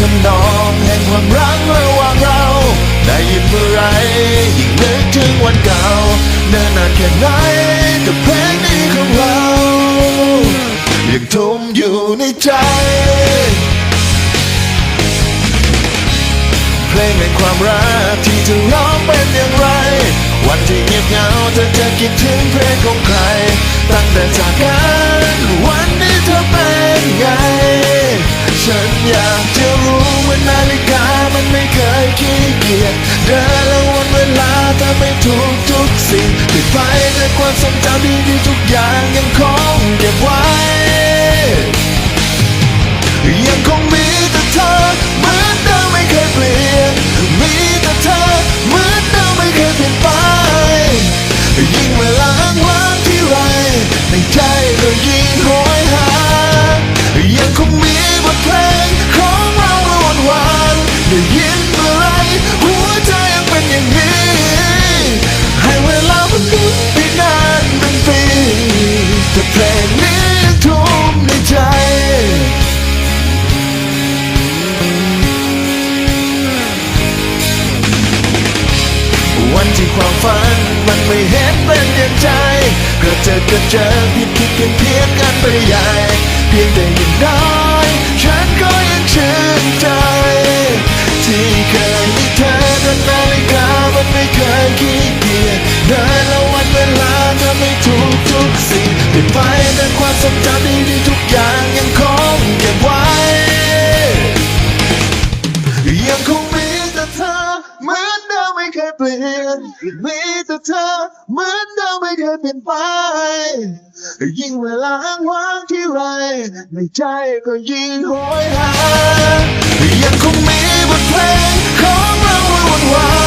จำนองแห่งความรักระหว่างเราได้ยินเมื่อไรยิ่งนึกถึงวันเก่าเนิ่นนานแค่ไหนกับเพลงนี้ของเรายังทุ่มอยู่ในใจ เพลงแห่งความรักที่เธอร้องเป็นอย่างไร วันที่เงียบเหงาเธอจะคิดถึงเพลงของใคร ตั้งแต่จากกันวันนี้เธอเป็นไง ฉันอยาก เกียจเดินและวันเวลาเธอไม่ทุกทุกสิ่งติดไปแต่ความทรงจำดีๆทุกอย่างยังคงเก็บไว้ ยังคงมีแต่เธอเหมือนเดิมไม่เคยเปลี่ยน มีแต่เธอเหมือนเดิมไม่เคยเปลี่ยนไป ยิ่งเวลาอ้างว้างที่ไรในใจก็ยิ่งโหยหา ยังคงมีบทเพลงของเราระวนวานได้ยิ ความฝัน มันไม่เห็นเป็นอย่างใจก็เจอก็เจอผิดผิดเพียงเพียงกันไปใหญ่ เพียงแต่อย่างน้อยฉันก็ยังชื่นใจ ที่เคยมีเธอแต่นาฬิกามันไม่เคยขี้เกียจเดินแล้ววันเวลาเธอไม่ทุกทุกสิ่งเปลี่ยนไปแต่ความทรงจำดีๆทุกอย่างยังคงเก็บไว้ยังคง เปลี่ยนมีแต่เธอเหมือนเดิมไม่เคยเปลี่ยนไป ยิ่งเวลาว่างที่ไรในใจก็ยิ่งโอยหายังคงมีบทเพลงของเราไว้วันวาน